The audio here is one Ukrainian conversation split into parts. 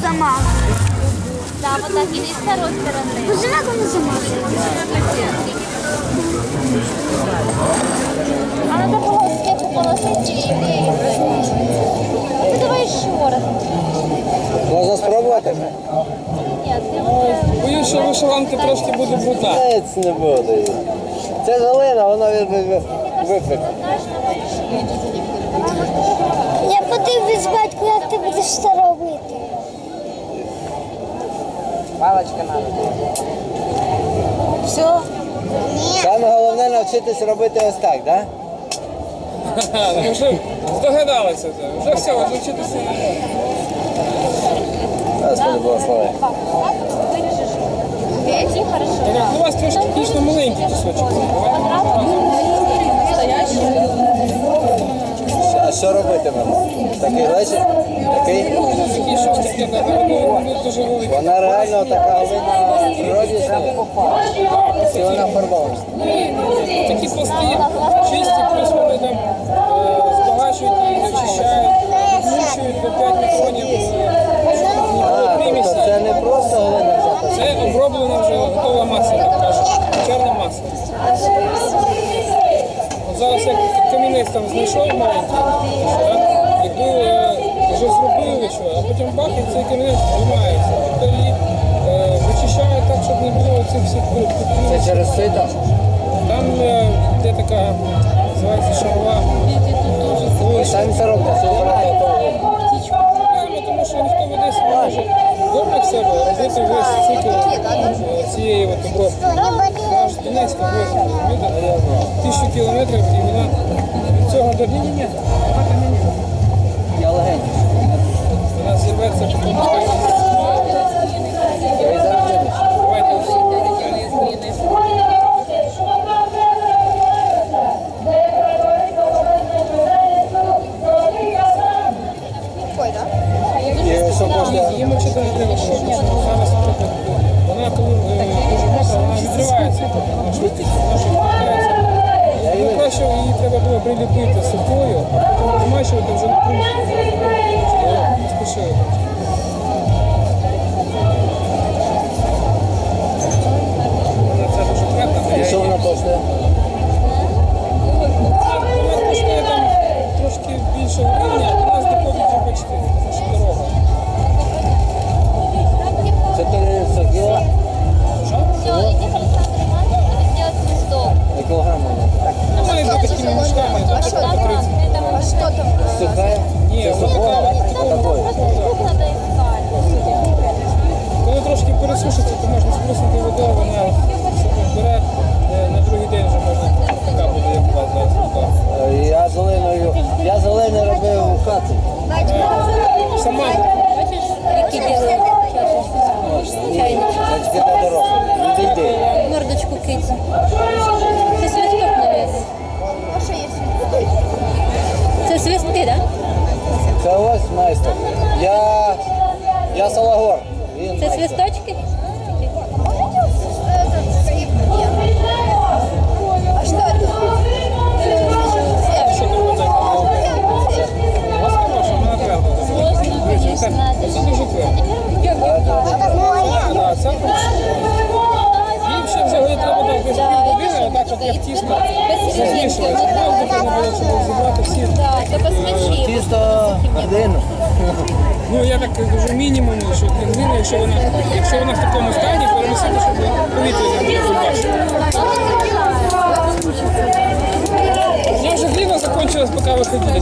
Замазано. Да, вот так и с второй стороны. Боже, як воно замазано. А надо было сверху положить и Ну давай еще раз. Можна спробувати? Нет, ты вот... Боюсь, що вишиванка трошки буде брудна. Ні, це не буде. Це Галина, вона від- від- викликає. Я подивлюсь, батько, як ти будеш це Палочка надо. Все? Саме головне навчитись робити ось так, так? Ха, ну Вже здогадалися. вже. Вже все, вже вчитися. не треба. Господи, благослови. Хорошо. Ну, У вас трошки дійсно маленький кусочок. А що робитимемо? Такий глечик? Такий? Вона реально така галина в природі існує? Чи вона фарбована? Такі пласти чисті, плюс вони там е, збагачують і очищають, відмушують до 5 мікронів е, А, тобто це не просто взята. Це оброблена вже готова маса, так кажуть, чорна маса. Зараз як камінець там знайшов маленький, якби е, вже зробили що, а потім бах, і цей камінець знімається. Тобто її е, вичищають так, щоб не було цих всіх Це через сито? Там е, де така, називається шарова. Самі це Правильно, тому що ніхто в Одесі не може вдома в себе робити весь цикл цієї обробки. Донецька возить, розумієте? Тисячу кілометрів і вона від цього до ні, ні, ні. Я легенький. Вона зірветься потім. Я і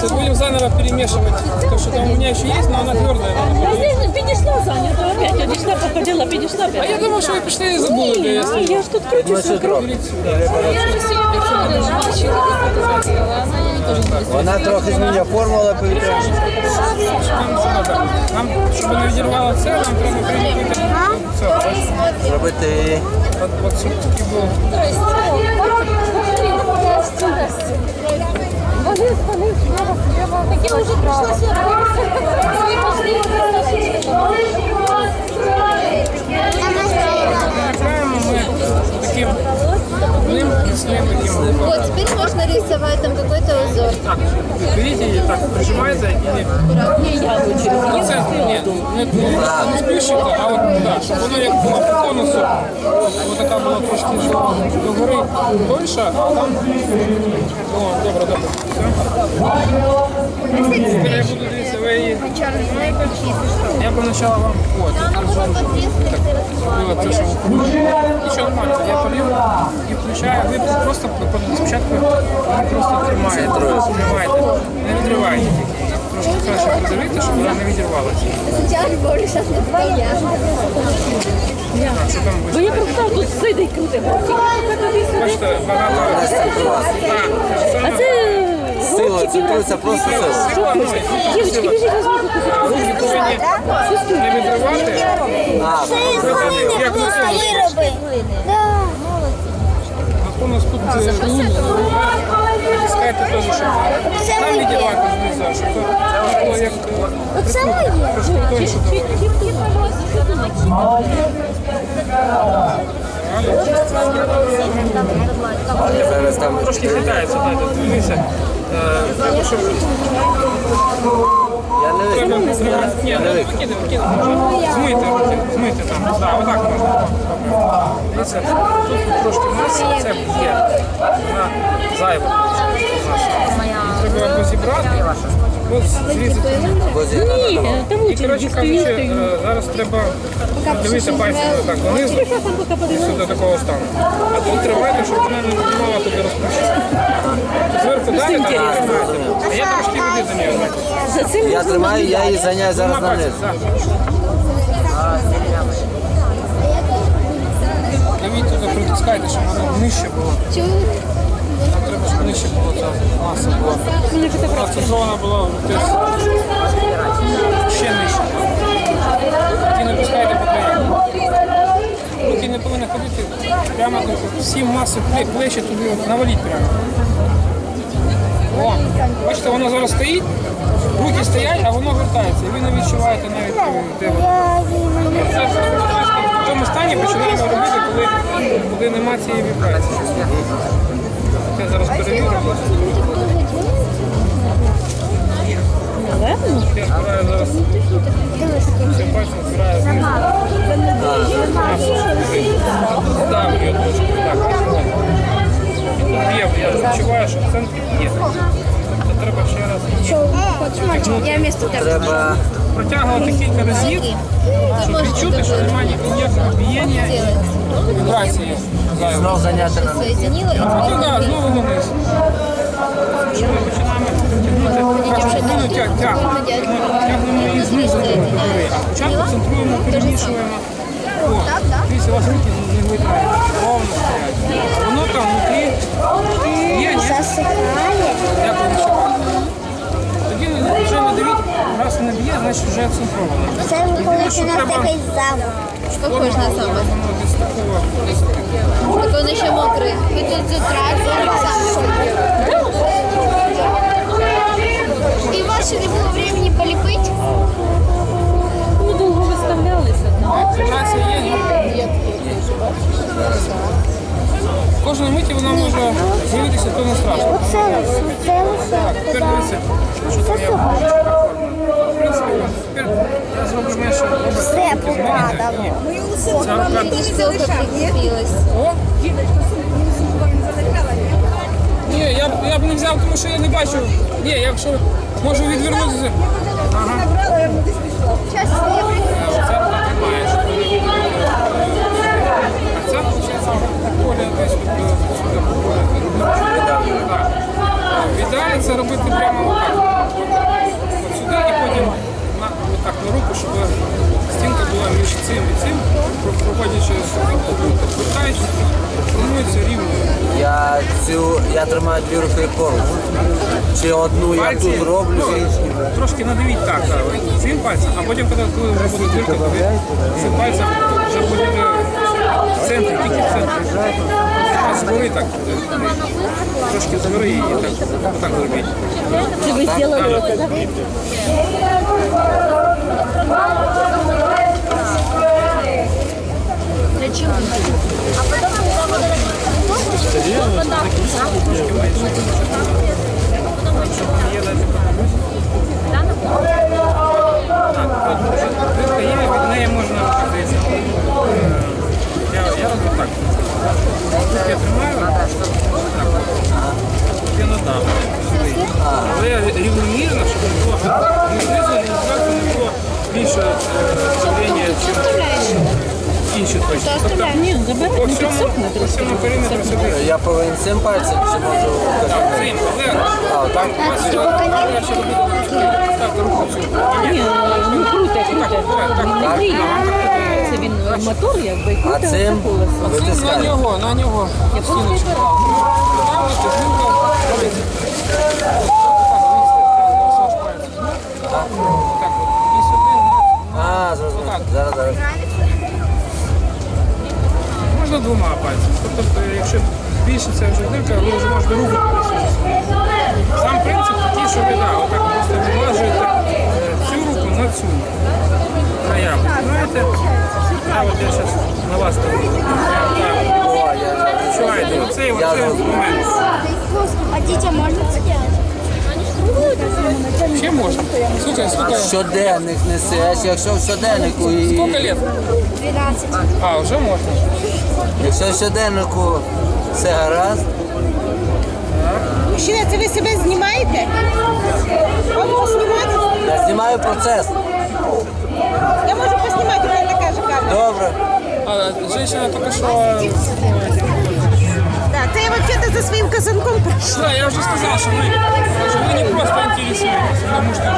Сейчас будем заново перемешивать то, что там у меня еще есть, но она твердая. надо подумать. Підійшла Саня, то опять підійшла, походила, підійшла А опять. я думал, что вы пришли и забыли, да, я А стою. я ж тут кручусь вокруг. Вона трохи змінює форму, але повітря. Нам це надо. Нам, щоб не відірвало це, нам треба приліпити. Все, бачите? Зробити От, от щоб таки було. Вони спалив знову сліва. Таке вже прийшлося. Вони пішли. Вони пішли. Вони пішли. ми таким одним міцним таким. Вот, теперь можно рисовать там какой-то узор. Так, беріть її так, прижимаєте і Ну, це ні, не, не, не спішите, а от так, щоб воно як було по конусу, ось така була трошки до, до гори тоньша, а там. О, добре, добре. Все. Тепер я буду ви Я поначалу вам. От, я зараз зробила це, що ви Нічого нормально, я полів і включаю. Ви просто спочатку ви просто тримаєте. Тримаєте. Не відривайте тільки. Трошки краще придавити, щоб вона не відірвалася. Сейчас более сейчас не твоя. Бо я просто тут сидить крути. бачите, багато. А це Сила це цитується просто сила. ну, Дівчатки, біжіть, візьміть таку руки повинні не відривати. А, Як на. Вироби. Да. На конус тут е, натискаєте теж, щоб там відірвати знизу, щоб то було як е, Оце моє. трошки тоньше було. Зараз там Трошки хитається, дайте, дивися. Е, я не треба, ні, ну, покидай, покидай, може. Змийте руки, змийте там. Так, отак можна. Дивіться, тут трошки в нас це є. Вона зайва. Треба або або зрізати. Ні, там І, коротше кажучи, е, зараз треба дивитися пальцем так донизу, і сюди такого стану. А тут тримайте, щоб вона не піднімала тобі розпущення. Зверху далі так і тримайте. А я трошки води до неї знаєте. За цим Я тримаю, я її заняю зараз на низ. Дивіть туди, притискайте, щоб воно нижче було. Нам треба, щоб нижче було ця маса була. Вона центрована була десь ще нижче. Тоді не пускайте по. Руки не повинні ходити прямо. Всі маси плечі туди наваліть прямо. О, бачите, воно зараз стоїть, руки стоять, а воно вертається. І ви не відчуваєте навіть, е, де воно. Це в цьому стані починаємо робити, коли, коли нема цієї вібрації. Я зараз перевірю. Напевно. Я збираю зараз. Цим бачу, збираю знизу. Там її трошки. Так, тут є, я відчуваю, що в центрі є. Я тебе. Треба протягувати кілька разів, щоб відчути, що немає ніякого бієння і вібрації. знов заняти на знову вниз. Що ми починаємо тягнути, ну, тягнемо її знизу до гори, а спочатку центруємо, перемішуємо. О, дивіться, у вас руки не витирають, ровно стоять. Воно там внутрі раз не б'є, значить вже центровано. Це коли ти на тебе замок. На десь такого, десь такого. Так он еще мокрый. Вы тут с І у вас ще не було времени поліпити? Ми довго виставлялися. да. Вібрація є, ні? Кожної миті вона може з'явитися, то не страшно. Оце ось, це ось. Так, тепер дивіться, що там В принципі, тепер я зроблю менше робить. Все попадало. Ця рука. Ссылка прикрепилась. О! Ні, я, б- я б не взяв, тому що я не бачу. Ні, якщо можу відвернутися. Ага. Ця рука тримає, щоб ви не виділи. А ця, виходить, поля десь це робити прямо. Сюди і потім на, отак на руку, щоб стінка була між цим і цим, Про- проходячи повертаючись, формується рівно. Я цю я тримаю дві руки поруч. Чи одну я Пальці, тут роблю, ну, трошки надавіть так, так, от цим пальцем, а потім, коли, коли вже буде дирка, тоді цим пальцем вже буде в центрі, тільки в центрі. а згори так. Трошки згори і так, так зробіть. Це ви зробили це, так? Я, так. Тримаю. Так. Я надав. Але рівномірно, щоб не було знизу, не було більше е, давлення, точки. Тобто Ні, по не підсохне трошки. Я повинен цим пальцем чи можу Так, казати? А, отак? я ще робити так. Ні, ну круте, круте. Він не так. гріє. Це він е, мотор, якби, А круте цим оце колесо. На витискаю. нього, на нього. Так, і сюди, А, зрозумів. Зараз, зараз. Можна двома пальцями. Тобто, якщо більше це вже дирка, ви вже можете руку присунути. Сам принцип такий, що ви да, отак просто вилажуєте е, цю руку на цю заяву. Знаєте? А от я зараз на вас так. О, Відчуваєте, оцей, оцей момент. А детям можно сделать? Ще можна. Слухай, скільки, щоденник несеш, якщо в щоденнику і скільки лет? 12. А, вже можна. Якщо в щоденнику все гаразд, Мужчина, це ви себе знімаєте? Вам поснімати? я знімаю процес. Я можу поснімати, коли така же камера. Добре. А, женщина тільки що... Да, це я взагалі за своїм казанком прийшла. Да, я вже сказав, що ви, що ви не просто інтересуєтесь, ви можете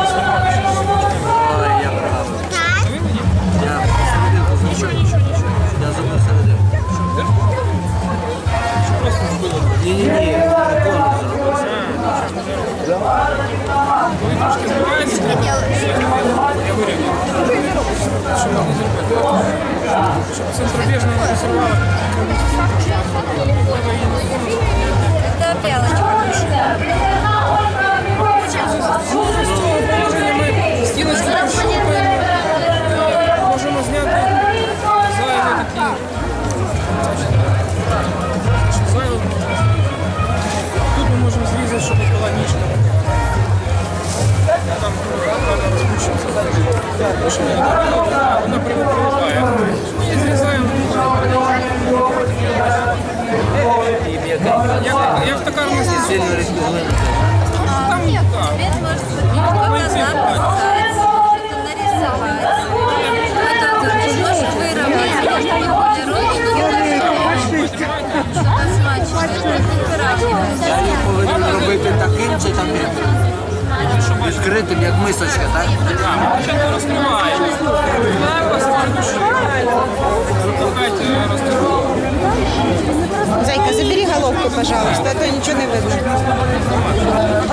Ні-ні-ні, прикольно зробив. Коли трошки Это я Там правда розпущується. Тому що вона прилипає. І зрізаємо. І м'якенько. Як, як така у нас є Сильно рекомендую. там, так. Може собі показати, що нарисувати. Потім ти можеш виробити кольорові, смачно. Я її повинен робити таким чи таким. Відкритим, як мисочка, так? Так, спочатку розкриваємо. Легко з. Запускайте, розкриваємо. Зайка, забери головку, пожалуйста, а то нічого не видно.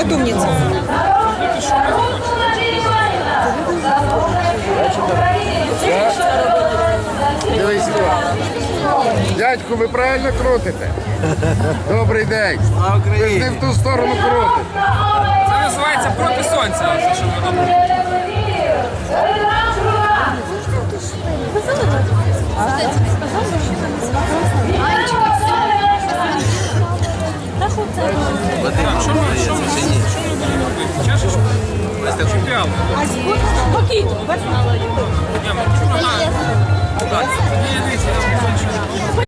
От умниця. Дивись, Дядьку, ви правильно крутите? Добрий день. Ви ж не в ту сторону крутите називається проти сонця. Що ви